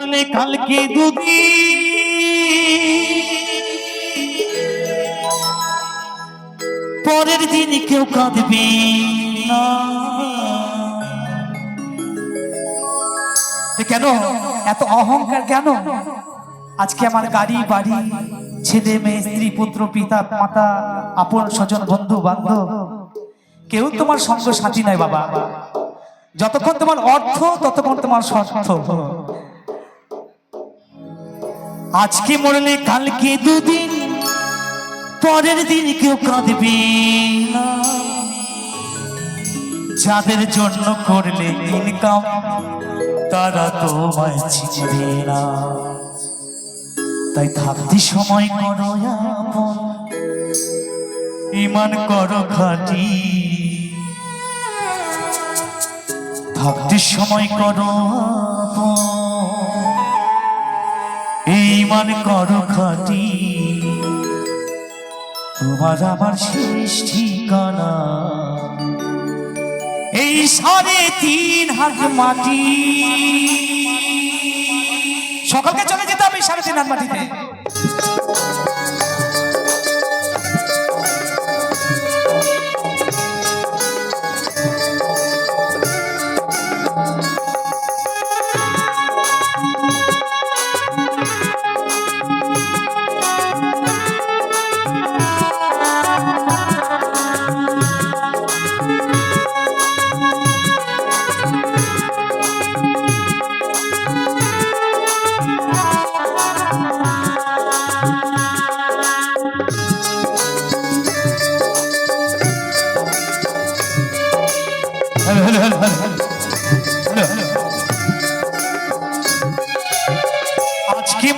বলে কালকে দুদি পরের দিন কেউ কাঁদবে কেন? এত অহংকার কেন? আজকে আমার গাড়ি, বাড়ি, ছেলে মেয়ে, স্ত্রী, পুত্র, পিতা, মাতা, আপন স্বজন, বন্ধু, বান্ধব, কেউ তোমার সঙ্গ সাথী নয় বাবা। যতক্ষণ তোমার অর্থ, ততক্ষণ তোমার স্বার্থ। আজকে মরলে কালকে দুদিন, পরের দিন কেউ কাঁদবে যাদের জন্য করলে ইনকাম তারা তোমায় চিনবে না। তাই থাকতে সময় করো ইমান করো খাটি। থাকতে সময় করো আপন ইমান করো খাটি। তোমার আমার শেষ ঠিকানা। এই সাড়ে তিন হাত মাটি। সকালকে চলে যেতে হবে সাড়ে তিন হাত মাটিতে।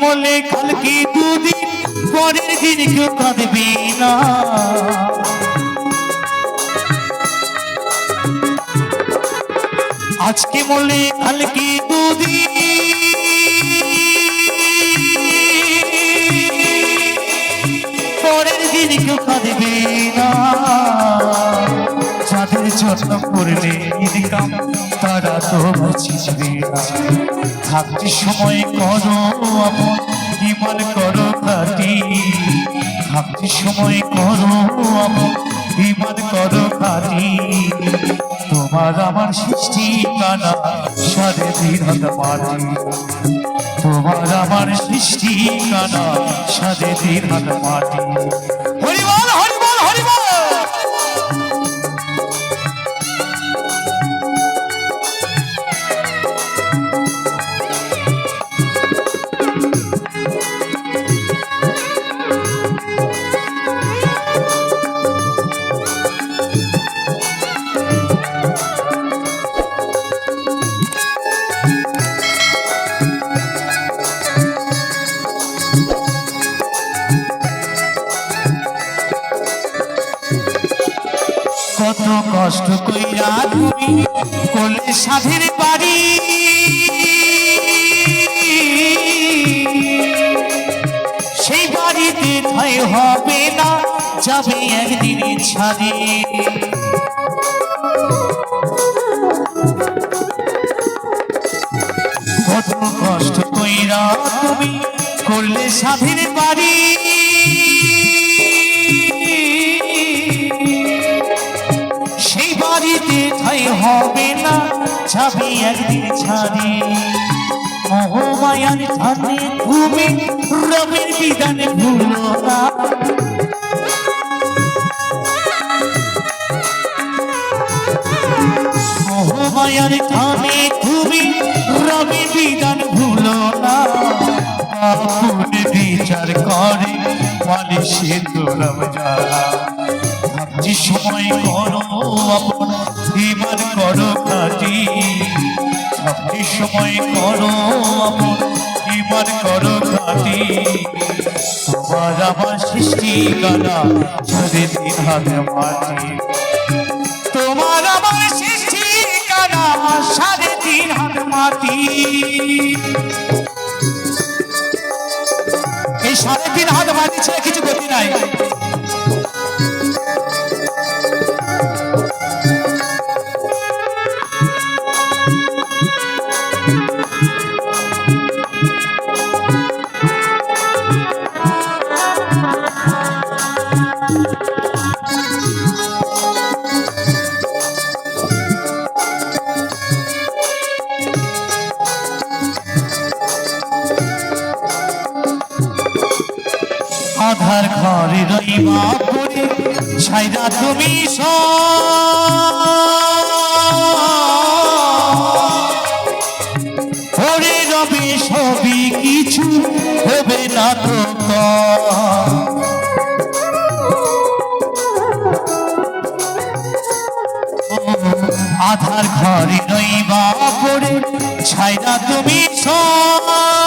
বলে কালকে দুদিন পরের দিন কেউ কাঁদবে না। আজকে বলে কালকে দুদিন পরের দিন কেউ কাঁদবে না। যাদের জন্য করলে ইনকাম তারা তো বুঝিবে না। সময় করো আপন, ইমান করো খাটি। থাকতে সময় করো আপন, ইমান করো খাটি। তোমার আমার সৃষ্টি কানা তিন হাত মাটি তোমার আমার সৃষ্টি কানা সাড়ে তিন হাত কষ্ট কইরা তুমি করলে সাধের বাড়ি। সেই বাড়িতে ঠাই হবে না, যাবে একদিন ছাড়ি কত কষ্ট কইরা তুমি করলে স্বাধীন বাড়িতে ঠাই হবে না। যাবি একদিন ছাড়ি মহমায়ার ধানে তুমি রবের বিধানে ভুলো না। মহমায়ার ধানে তুমি রবি বিধান ভুলো না। বিচার করে মালিশে তোরম জ্বালা। ভাবছি সময় করো আপন এবার করো কাটি ভাবছি সময় করো আপন এবার করো কাটি তোমার আমার সৃষ্টি গানা ঝরে দিন হাতে মাটি তোমার আমার সৃষ্টি গানা সাড়ে তিন হাত মাটি এই সাড়ে তিন হাত মাটি ছেড়ে কিছু গতি নাই। আধার ঘরে রইবা পড়ে ছাইরা তুমি পড়ে রবে সবই কিছু, হবে না তো আধার ঘরে রইবা পড়ে ছাইরা তুমি কেউ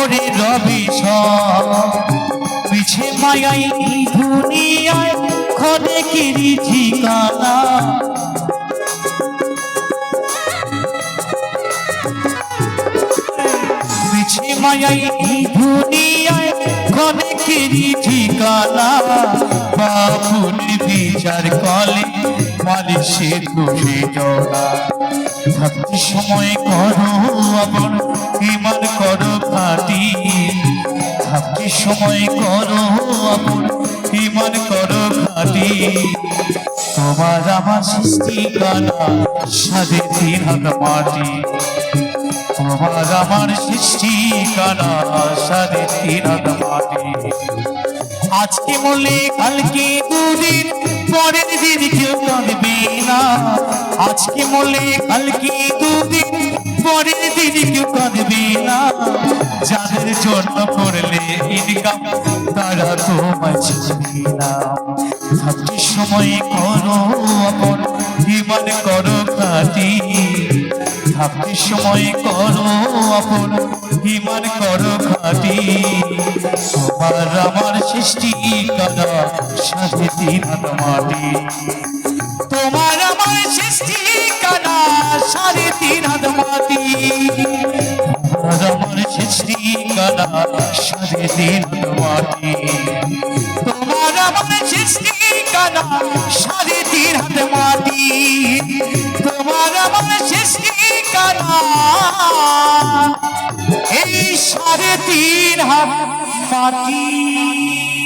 ভরে রবি পিছে মায়াই দুনিয়ায় খনে কিরি ঠিকানা? পিছে মায়াই দুনিয়ায় খনে কিরি ঠিকানা? বিচার কলে থাকতে সময় করো সময় করো আপন ইমান করো খাটি তোমার আমার সৃষ্টি কানা সাদে হাত মাটি। তোমার আমার সৃষ্টি কানা সাদে হাত মাটি। আজকে বলে কালকে দুদিন, পরের দিন কেউ কাঁদবে না। আজকে বলে কালকে দুদিন জন্য করলে ইনকাম তারা তোমার চিনবে সময় করো আপন ইমান করো খাটি থাকতে সময় করো আপন ইমান করো খাটি তোমার আমার সৃষ্টি করা সাথে দিন মাটি। তোমার আমার সৃষ্টি করা সাড়ে তিন মাটি। আমার সাড়ে তিন হাত মাটি তোমার আমার সৃষ্টি কানা সাড়ে তিন হাত মাটি তোমার আমার সৃষ্টি কানা এই সাড়ে তিন হাত মাটি